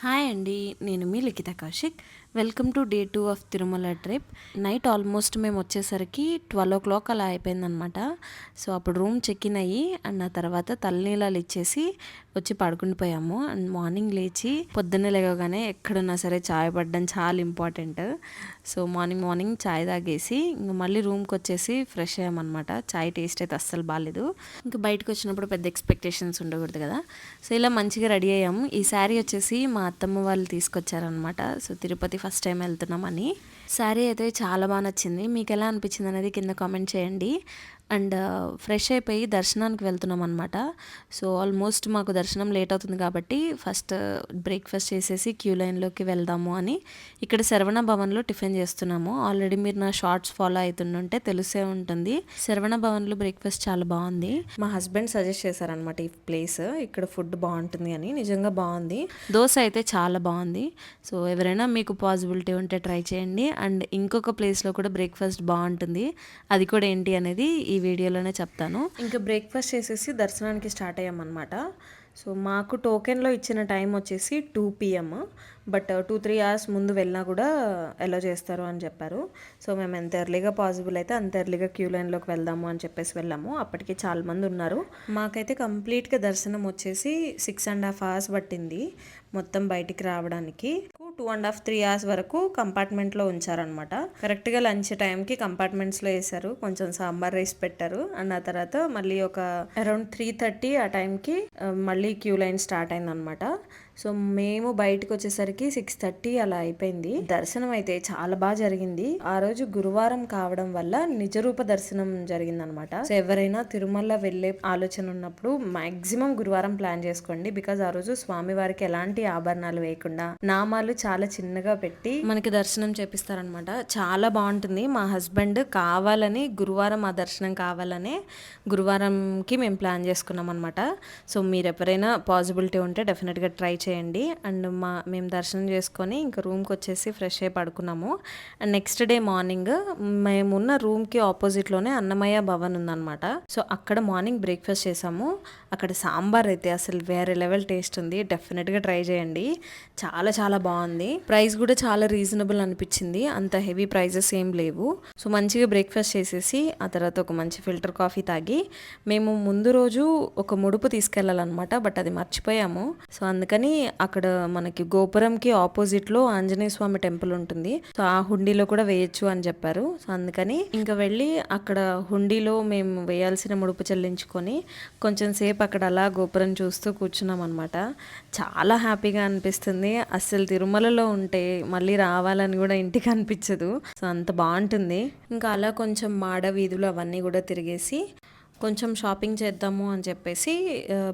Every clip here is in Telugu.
హాయ్ అండి నేను మీ Likhita Kaushik. Welcome to day two of Tirumala trip. Night almost మేము వచ్చేసరికి ట్వెల్వ్ ఓ క్లాక్ అలా అయిపోయిందనమాట సో అప్పుడు రూమ్ చెక్ ఇన్ అయ్యి అండ్ ఆ తర్వాత తలనీలాలు ఇచ్చేసి వచ్చి పడుకుండిపోయాము. అండ్ మార్నింగ్ లేచి పొద్దున్నే లేవగానే ఎక్కడున్నా సరే చాయ్ పడడం చాలా ఇంపార్టెంట్. సో మార్నింగ్ మార్నింగ్ చాయ్ తాగేసి ఇంకా మళ్ళీ రూమ్కి వచ్చేసి ఫ్రెష్ అయ్యామన్నమాట. చాయ్ టేస్ట్ అయితే అస్సలు బాగాలేదు ఇంకా బయటకు వచ్చినప్పుడు పెద్ద ఎక్స్పెక్టేషన్స్ ఉండకూడదు కదా. సో ఇలా మంచిగా రెడీ అయ్యాము. ఈ శారీ వచ్చేసి మా అత్తమ్మ వాళ్ళు తీసుకొచ్చారనమాట సో తిరుపతి ఫస్ట్ టైం వెళ్తున్నామని. శారీ అయితే చాలా బాగా నచ్చింది. మీకు ఎలా అనిపించింది అనేది కింద కామెంట్ చేయండి. అండ్ ఫ్రెష్ అయిపోయి దర్శనానికి వెళ్తున్నాం అనమాట సో ఆల్మోస్ట్ మాకు దర్శనం లేట్ అవుతుంది కాబట్టి ఫస్ట్ బ్రేక్ఫాస్ట్ చేసేసి క్యూ లైన్లోకి వెళ్దాము అని ఇక్కడ శరవణ భవన్లో టిఫిన్ చేస్తున్నాము. ఆల్రెడీ మీరు నా షార్ట్స్ ఫాలో అవుతుంటే తెలిసే ఉంటుంది. శరవణ భవన్లో బ్రేక్ఫాస్ట్ చాలా బాగుంది. మా హస్బెండ్ సజెస్ట్ చేశారనమాట ఈ ప్లేస్ ఇక్కడ ఫుడ్ బాగుంటుంది అని. నిజంగా బాగుంది. దోశ అయితే చాలా బాగుంది. సో ఎవరైనా మీకు పాసిబిలిటీ ఉంటే ట్రై చేయండి. అండ్ ఇంకొక ప్లేస్లో కూడా బ్రేక్ఫాస్ట్ బాగుంటుంది. అది కూడా ఏంటి అనేది ఈ ఈ వీడియోలోనే చెప్తాను. ఇంకా బ్రేక్ఫాస్ట్ చేసేసి దర్శనానికి స్టార్ట్ అయ్యామన్నమాట. సో మాకు టోకెన్లో ఇచ్చిన టైం వచ్చేసి two PM. But two three hours ముందు వెళ్ళినా కూడా ఎలా చేస్తారు అని చెప్పారు. సో మేము ఎంత ఎర్లీగా పాసిబుల్ అయితే అంత ఎర్లీగా క్యూ లైన్లోకి వెళ్దాము అని చెప్పేసి వెళ్ళాము. అప్పటికి చాలామంది ఉన్నారు. మాకైతే కంప్లీట్గా దర్శనం వచ్చేసి సిక్స్ అండ్ హాఫ్ అవర్స్ పట్టింది మొత్తం బయటికి రావడానికి. Two and half three hours వరకు కంపార్ట్మెంట్లో ఉంచారనమాట కరెక్ట్గా లంచ్ టైంకి కంపార్ట్మెంట్స్లో వేశారు. కొంచెం సాంబార్ రైస్ పెట్టారు. అండ్ ఆ తర్వాత మళ్ళీ ఒక అరౌండ్ త్రీ థర్టీ ఆ టైంకి మళ్ళీ క్యూ లైన్ స్టార్ట్ అయిందనమాట సో మేము బయటకు వచ్చేసరికి సిక్స్ థర్టీ అలా అయిపోయింది. దర్శనం అయితే చాలా బాగా జరిగింది. ఆ రోజు గురువారం కావడం వల్ల నిజరూప దర్శనం జరిగింది అనమాట సో ఎవరైనా తిరుమల వెళ్ళే ఆలోచన ఉన్నప్పుడు మాక్సిమం గురువారం ప్లాన్ చేసుకోండి. బికాజ్ ఆ రోజు స్వామి వారికి ఎలాంటి ఆభరణాలు వేయకుండా నామాలు చాలా చిన్నగా పెట్టి మనకి దర్శనం చేపిస్తారనమాట. చాలా బాగుంటుంది. మా హస్బెండ్ కావాలని గురువారం ఆ దర్శనం కావాలనే గురువారంకి మేము ప్లాన్ చేసుకున్నాం అనమాట సో మీరు ఎవరైనా పాసిబిలిటీ ఉంటే డెఫినెట్గా ట్రై ట్రై చేయండి. అండ్ మా మేము దర్శనం చేసుకొని ఇంకా రూమ్కి వచ్చేసి ఫ్రెష్ అయ్యి పడుకున్నాము. అండ్ నెక్స్ట్ డే మార్నింగ్ మేమున్న రూమ్కి ఆపోజిట్లోనే అన్నమయ్య భవన్ ఉందన్నమాట. సో అక్కడ మార్నింగ్ బ్రేక్ఫాస్ట్ చేసాము. అక్కడ సాంబార్ అయితే అసలు వేరే లెవెల్ టేస్ట్ ఉంది. డెఫినెట్గా ట్రై చేయండి. చాలా చాలా బాగుంది. ప్రైస్ కూడా చాలా రీజనబుల్ అనిపించింది. అంత హెవీ ప్రైజెస్ ఏం లేవు. సో మంచిగా బ్రేక్ఫాస్ట్ చేసేసి ఆ తర్వాత ఒక మంచి ఫిల్టర్ కాఫీ తాగి మేము ముందు రోజు ఒక ముడుపు తీసుకెళ్ళాలన్నమాట. బట్ అది మర్చిపోయాము. సో అందుకని అక్కడ మనకి గోపురంకి ఆపోజిట్లో ఆంజనేయ స్వామి టెంపుల్ ఉంటుంది. సో ఆ హుండీలో కూడా వేయచ్చు అని చెప్పారు. సో అందుకని ఇంకా వెళ్ళి అక్కడ హుండీలో మేము వేయాల్సిన ముడుపు చెల్లించుకొని కొంచెం సేపు అక్కడ అలా గోపురం చూస్తూ కూర్చున్నాం అనమాట చాలా హ్యాపీగా అనిపిస్తుంది. అస్సలు తిరుమలలో ఉంటే మళ్ళీ రావాలని కూడా ఇంటికి అనిపించదు. సో అంత బాగుంటుంది. ఇంకా అలా కొంచెం మాడ వీధులు అవన్నీ కూడా తిరిగేసి కొంచెం షాపింగ్ చేద్దాము అని చెప్పేసి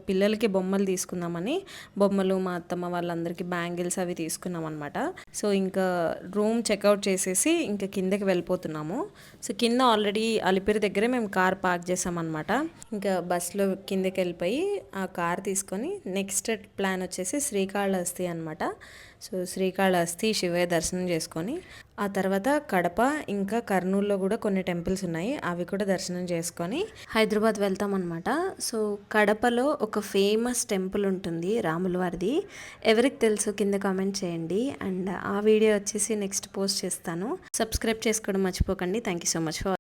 పిల్లలకి బొమ్మలు తీసుకుందామని బొమ్మలు మా అత్తమ్మ వాళ్ళందరికీ బ్యాంగిల్స్ అవి తీసుకున్నాం అనమాట సో ఇంకా రూమ్ చెక్అవుట్ చేసేసి ఇంకా కిందకి వెళ్ళిపోతున్నాము. సో కింద ఆల్రెడీ అలిపిరి దగ్గరే మేము కార్ పార్క్ చేసామన్నమాట ఇంకా బస్సులో కిందకి వెళ్ళిపోయి ఆ కార్ తీసుకొని నెక్స్ట్ ప్లాన్ వచ్చేసి శ్రీకాళహస్తి అనమాట సో శ్రీకాళహస్తి శివయ్య దర్శనం చేసుకొని ఆ తర్వాత కడప ఇంకా కర్నూలులో కూడా కొన్ని టెంపుల్స్ ఉన్నాయి. అవి కూడా దర్శనం చేసుకొని హైదరాబాద్ వెళ్తాం అనమాట సో కడపలో ఒక ఫేమస్ టెంపుల్ ఉంటుంది రాముల వారిది. ఎవరికి తెలుసు కింద కామెంట్ చేయండి. అండ్ ఆ వీడియో వచ్చేసి నెక్స్ట్ పోస్ట్ చేస్తాను. సబ్స్క్రైబ్ చేసుకోవడం మర్చిపోకండి. Thank you so much for